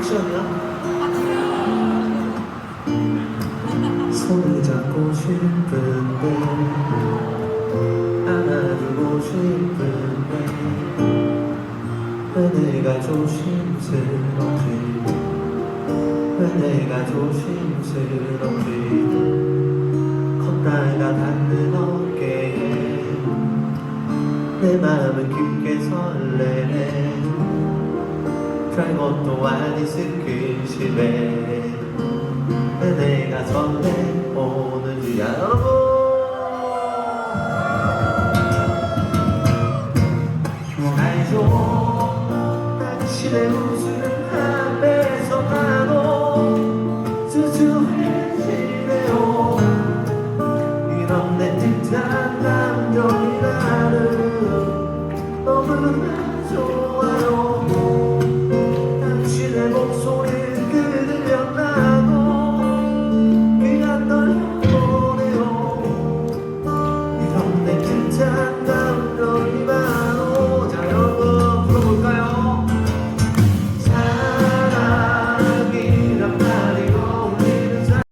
섹션이야? 손을 잡고 싶은데 안아주고 싶은데 왜 내가 조심스럽지 왜 내가 조심스럽지 걷다가 닿는 어깨에 내 마음은 깊게 설레네 별 것도 아니신 그심에. 네, 내가 설레 오는 야 여러분. 알죠 당신의 웃음 앞에서 나도 수수해지네요. 이런 내 듯한 감정이 나를 너무나 좋아